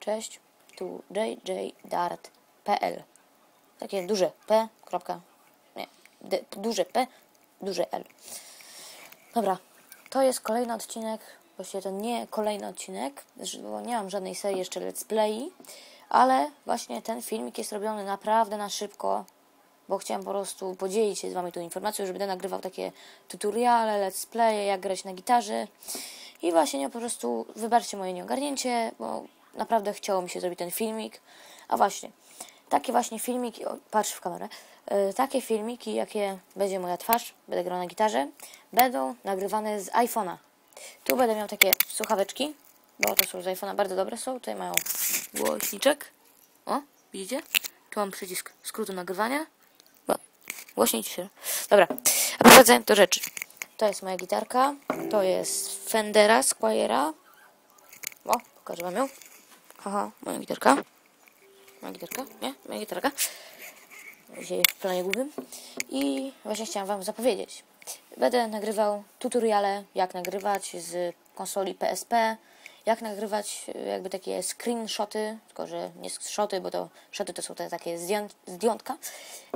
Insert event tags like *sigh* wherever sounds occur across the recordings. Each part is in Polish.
Cześć, tu jjdart.pl Takie duże P, kropka, nie, D, duże P, duże L. Dobra, to jest kolejny odcinek, właściwie to nie kolejny odcinek, bo nie mam żadnej serii jeszcze let's play, ale właśnie ten filmik jest robiony naprawdę na szybko, bo chciałem po prostu podzielić się z Wami tą informacją, że będę nagrywał takie tutoriale, let's play, jak grać na gitarze. I właśnie nie po prostu wybaczcie moje nieogarnięcie, bo naprawdę chciało mi się zrobić ten filmik, a właśnie, takie właśnie filmiki, o, patrz w kamerę, yy, takie filmiki, jakie będzie moja twarz, będę grał na gitarze, będą nagrywane z iPhone'a. Tu będę miał takie słuchaweczki, bo to są z iPhone'a bardzo dobre są, tutaj mają głośniczek, o, widzicie? Tu mam przycisk skrótu nagrywania, Głośnijcie się. Dobra, a przechodzę do rzeczy. To jest moja gitarka. To jest Fendera Squire'a. O, pokażę wam ją. Aha, moja gitarka. Moja gitarka? Nie? Moja gitarka. Dzisiaj w planie głównym. I właśnie chciałam wam zapowiedzieć. Będę nagrywał tutoriale, jak nagrywać z konsoli PSP, jak nagrywać jakby takie screenshoty, tylko że nie shoty, bo to shoty to są te takie zdjątka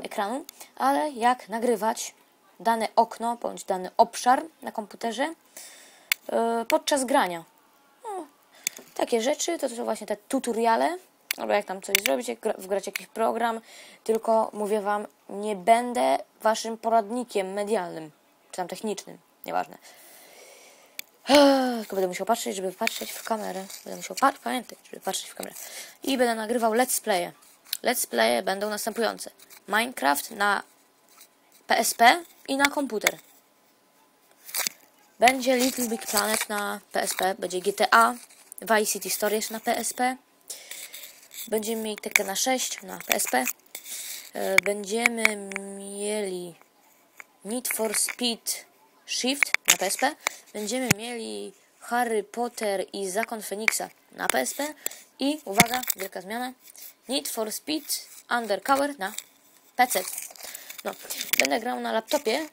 ekranu, ale jak nagrywać dane okno bądź dany obszar na komputerze yy, podczas grania. Takie rzeczy to, to są właśnie te tutoriale, albo jak tam coś zrobić, jak wgrać jakiś program, tylko mówię Wam, nie będę Waszym poradnikiem medialnym, czy tam technicznym, nieważne. Tylko będę musiał patrzeć, żeby patrzeć w kamerę. Będę musiał pa pamiętać, żeby patrzeć w kamerę. I będę nagrywał let's playe. Let's playe będą następujące. Minecraft na PSP i na komputer. Będzie Little Big Planet na PSP, będzie GTA, Vice City Stories na PSP. Będziemy mieli Tekken na 6 na PSP. E, będziemy mieli Need for Speed Shift na PSP. Będziemy mieli Harry Potter i Zakon Feniksa na PSP. I uwaga, wielka zmiana. Need for Speed Undercover na PC. No, będę grał na laptopie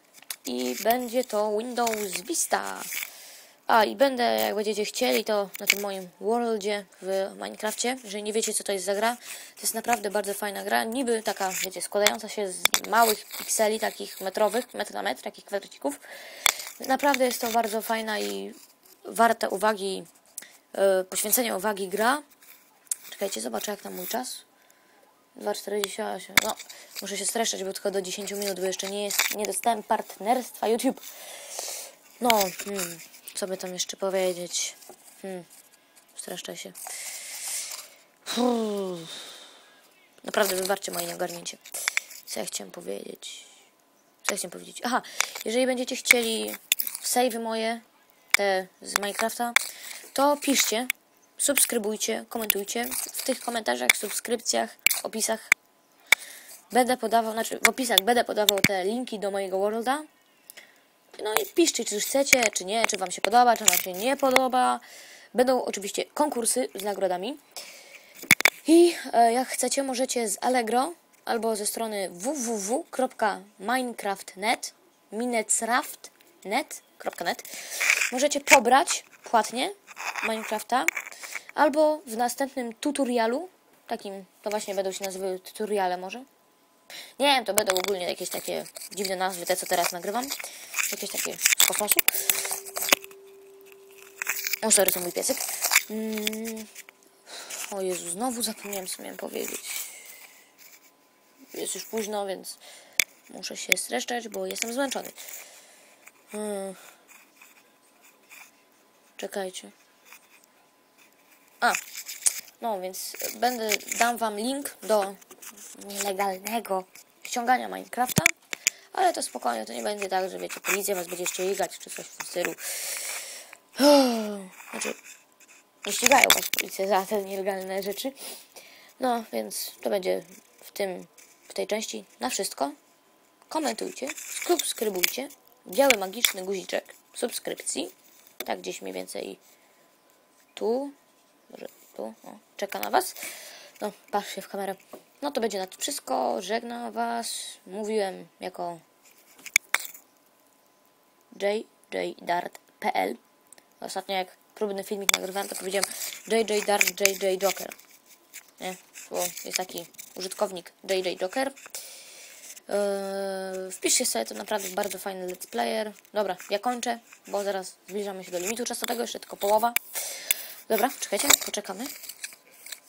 i będzie to Windows Vista. A i będę, jak będziecie chcieli, to na tym moim worldzie w Minecrafcie. Jeżeli nie wiecie, co to jest za gra, to jest naprawdę bardzo fajna gra. Niby taka, wiecie, składająca się z małych pikseli, takich metrowych, metr na metr, takich kwadracików. Naprawdę jest to bardzo fajna i warta uwagi, yy, poświęcenia uwagi gra. Czekajcie, zobaczę, jak tam mój czas. 2,48. No, muszę się streszczać, bo tylko do 10 minut, bo jeszcze nie jest, nie dostałem partnerstwa YouTube. No, hmm. Co by tam jeszcze powiedzieć? Hmm. Streszczę się. Uff. Naprawdę wybaczcie moje nieogarnięcie. Co ja chciałem powiedzieć? Co ja chciałem powiedzieć? Aha, jeżeli będziecie chcieli savey moje, te z Minecrafta, to piszcie, subskrybujcie, komentujcie. W tych komentarzach, subskrypcjach, opisach będę podawał, znaczy w opisach będę podawał te linki do mojego worlda, no i piszcie, czy chcecie, czy nie, czy Wam się podoba, czy Wam się nie podoba. Będą oczywiście konkursy z nagrodami. I e, jak chcecie, możecie z Allegro albo ze strony www.minecraft.net minecraft.net możecie pobrać płatnie Minecrafta albo w następnym tutorialu takim, to właśnie będą się nazywały tutoriale może nie wiem, to będą ogólnie jakieś takie dziwne nazwy, te co teraz nagrywam. Jakieś takie z kosmosu. O, sorry, to mój piesek. Mm. O Jezu, znowu zapomniałem, co miałem powiedzieć. Jest już późno, więc muszę się streszczać, bo jestem zmęczony. Hmm. Czekajcie. A, no więc będę, dam wam link do nielegalnego ściągania Minecrafta, ale to spokojnie, to nie będzie tak, że wiecie, policja was będzie ścigać czy coś w tym stylu. *sighs* Znaczy, nie ścigają was policja za te nielegalne rzeczy. No, więc to będzie w tym, w tej części na wszystko. Komentujcie, subskrybujcie. Biały magiczny guziczek subskrypcji. Tak gdzieś mniej więcej tu. Może tu. O, czeka na was. No, patrzcie w kamerę. No to będzie na to wszystko. Żegnam Was. Mówiłem jako jjdart.pl. Ostatnio jak próbny filmik nagrywałem, to powiedziałem JJ Dark JJ Joker. Nie, bo jest taki użytkownik JJ Joker. Yy, wpiszcie sobie, to naprawdę bardzo fajny let's player. Dobra, ja kończę, bo zaraz zbliżamy się do limitu czasowego, jeszcze tylko połowa. Dobra, czekajcie, poczekamy.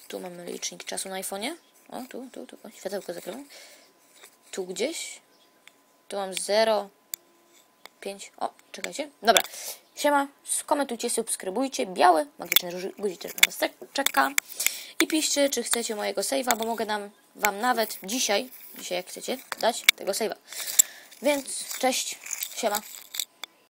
Tu mamy licznik czasu na iPhone'ie. O, tu, tu, tu, o, światełko zakryłem. Tu gdzieś. Tu mam 0, 5. O, czekajcie. Dobra. Siema, skomentujcie, subskrybujcie. Biały, magiczny guzik też na Was czeka. I piszcie, czy chcecie mojego save'a, bo mogę nam, Wam nawet dzisiaj, dzisiaj jak chcecie, dać tego save'a. Więc cześć, siema.